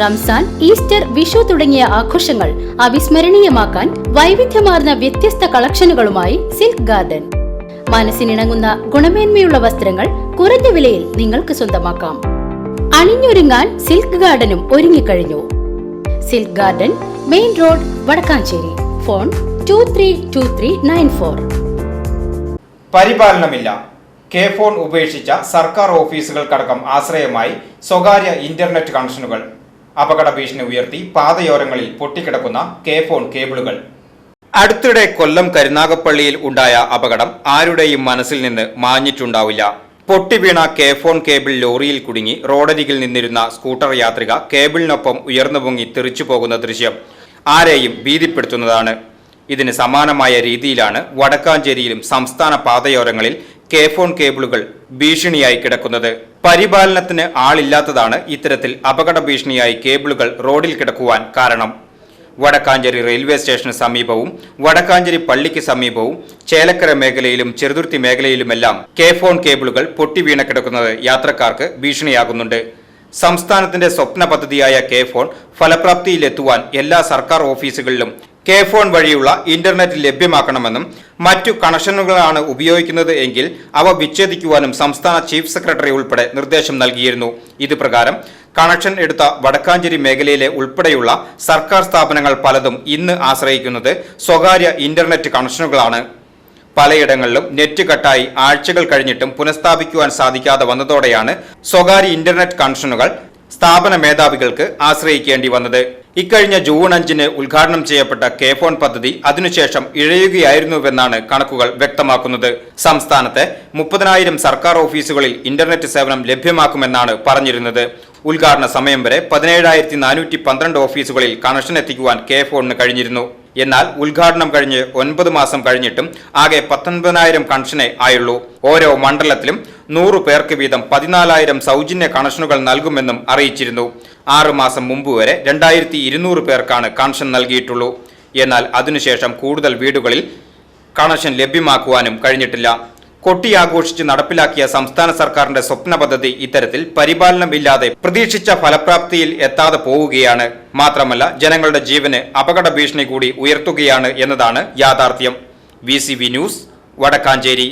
Ramzan Easter Vishu തുടങ്ങിയ ആഘോഷങ്ങൾ അവിസ്മരണീയമാക്കാൻ വൈവിധ്യമാർന്ന വ്യത്യസ്ത കളക്ഷനുകളുമായി സിൽക്ക് ഗാർഡൻ. മനസ്സിനിണങ്ങുന്ന ഗുണമേന്മയുള്ള വസ്ത്രങ്ങൾ കുറഞ്ഞ വിലയിൽ നിങ്ങൾക്ക് സ്വന്തമാക്കാം. അണിഞ്ഞൊരുങ്ങാൻ സിൽക്ക് ഗാർഡനും ഒരുങ്ങിക്കഴിഞ്ഞു. Silk garden main road Vadakkanchery. Phone two three two three nine four പരിപാലനമില്ല. K phone ഉപേക്ഷിച്ച സർക്കാർ ഓഫീസുകൾക്കടക്കം ആശ്രയമായി സ്വകാര്യ ഇന്റർനെറ്റ് കണക്ഷനുകൾ അപകട ഭീഷണി ഉയർത്തി പാതയോരങ്ങളിൽ പൊട്ടിക്കിടക്കുന്ന കെ ഫോൺ കേബിളുകൾ. അടുത്തിടെ കൊല്ലം കരുനാഗപ്പള്ളിയിൽ ഉണ്ടായ അപകടം ആരുടെയും മനസ്സിൽ നിന്ന് മാഞ്ഞിട്ടുണ്ടാവില്ല. പൊട്ടിവീണ കെ ഫോൺ കേബിൾ ലോറിയിൽ കുടുങ്ങി റോഡരികിൽ നിന്നിരുന്ന സ്കൂട്ടർ യാത്രിക കേബിളിനൊപ്പം ഉയർന്നു പൊങ്ങി തെറിച്ചു പോകുന്ന ദൃശ്യം ആരെയും ഭീതിപ്പെടുത്തുന്നതാണ്. ഇതിന് സമാനമായ രീതിയിലാണ് വടക്കാഞ്ചേരിയിലും സംസ്ഥാന പാതയോരങ്ങളിൽ കെ ഫോൺ കേബിളുകൾ ഭീഷണിയായി കിടക്കുന്നത്. പരിപാലനത്തിന് ആളില്ലാത്തതാണ് ഇത്തരത്തിൽ അപകട ഭീഷണിയായി കേബിളുകൾ റോഡിൽ കിടക്കുവാൻ കാരണം. വടക്കാഞ്ചേരി റെയിൽവേ സ്റ്റേഷന് സമീപവും വടക്കാഞ്ചേരി പള്ളിക്ക് സമീപവും ചേലക്കര മേഖലയിലും ചെറുതുരുത്തി മേഖലയിലുമെല്ലാം കെ ഫോൺ കേബിളുകൾ പൊട്ടി വീണ കിടക്കുന്നത് യാത്രക്കാർക്ക് ഭീഷണിയാകുന്നുണ്ട്. സംസ്ഥാനത്തിന്റെ സ്വപ്ന പദ്ധതിയായ കെ ഫോൺ ഫലപ്രാപ്തിയിലെത്തുവാൻ എല്ലാ സർക്കാർ ഓഫീസുകളിലും കെ ഫോൺ വഴിയുള്ള ഇന്റർനെറ്റ് ലഭ്യമാക്കണമെന്നും മറ്റു കണക്ഷനുകളാണ് ഉപയോഗിക്കുന്നത് എങ്കിൽ അവ വിച്ഛേദിക്കുവാനും സംസ്ഥാന ചീഫ് സെക്രട്ടറി ഉൾപ്പെടെ നിർദ്ദേശം നൽകിയിരുന്നു. ഇത് പ്രകാരം കണക്ഷൻ എടുത്ത വടക്കാഞ്ചേരി മേഖലയിലെ ഉൾപ്പെടെയുള്ള സർക്കാർ സ്ഥാപനങ്ങൾ പലതും ഇന്ന് ആശ്രയിക്കുന്നത് സ്വകാര്യ ഇന്റർനെറ്റ് കണക്ഷനുകളാണ്. പലയിടങ്ങളിലും നെറ്റ് കട്ടായി ആഴ്ചകൾ കഴിഞ്ഞിട്ടും പുനഃസ്ഥാപിക്കുവാൻ സാധിക്കാതെ വന്നതോടെയാണ് സ്വകാര്യ ഇന്റർനെറ്റ് കണക്ഷനുകൾ സ്ഥാപന മേധാവികൾക്ക് ആശ്രയിക്കേണ്ടി വന്നത്. ഇക്കഴിഞ്ഞ ജൂൺ അഞ്ചിന് ഉദ്ഘാടനം ചെയ്യപ്പെട്ട കെ ഫോൺ പദ്ധതി അതിനുശേഷം ഇഴയുകയായിരുന്നുവെന്നാണ് കണക്കുകൾ വ്യക്തമാക്കുന്നത്. സംസ്ഥാനത്തെ മുപ്പതിനായിരം സർക്കാർ ഓഫീസുകളിൽ ഇന്റർനെറ്റ് സേവനം ലഭ്യമാക്കുമെന്നാണ് പറഞ്ഞിരുന്നത്. ഉദ്ഘാടന സമയം വരെ പതിനേഴായിരത്തി നാനൂറ്റി പന്ത്രണ്ട് ഓഫീസുകളിൽ കണക്ഷൻ എത്തിക്കുവാൻ കെ ഫോണിന് കഴിഞ്ഞിരുന്നു. എന്നാൽ ഉദ്ഘാടനം കഴിഞ്ഞ് ഒൻപത് മാസം കഴിഞ്ഞിട്ടും ആകെ പത്തൊൻപതിനായിരം കണക്ഷനെ ആയുള്ളൂ. ഓരോ മണ്ഡലത്തിലും നൂറു പേർക്ക് വീതം പതിനാലായിരം സൗജന്യ കണക്ഷനുകൾ നൽകുമെന്നും അറിയിച്ചിരുന്നു. ആറു മാസം മുമ്പ് വരെ രണ്ടായിരത്തി ഇരുന്നൂറ് പേർക്കാണ് കണക്ഷൻ നൽകിയിട്ടുള്ളൂ. എന്നാൽ അതിനുശേഷം കൂടുതൽ വീടുകളിൽ കണക്ഷൻ ലഭ്യമാക്കുവാനും കഴിഞ്ഞിട്ടില്ല. കൊട്ടിയാഘോഷിച്ച് നടപ്പിലാക്കിയ സംസ്ഥാന സർക്കാരിന്റെ സ്വപ്ന പദ്ധതി ഇത്തരത്തിൽ പരിപാലനമില്ലാതെ പ്രതീക്ഷിച്ച ഫലപ്രാപ്തിയിൽ എത്താതെ പോവുകയാണ്. മാത്രമല്ല ജനങ്ങളുടെ ജീവന് അപകട ഭീഷണി കൂടി ഉയർത്തുകയാണ് എന്നതാണ് യാഥാർത്ഥ്യം. V news Vadakkanchery.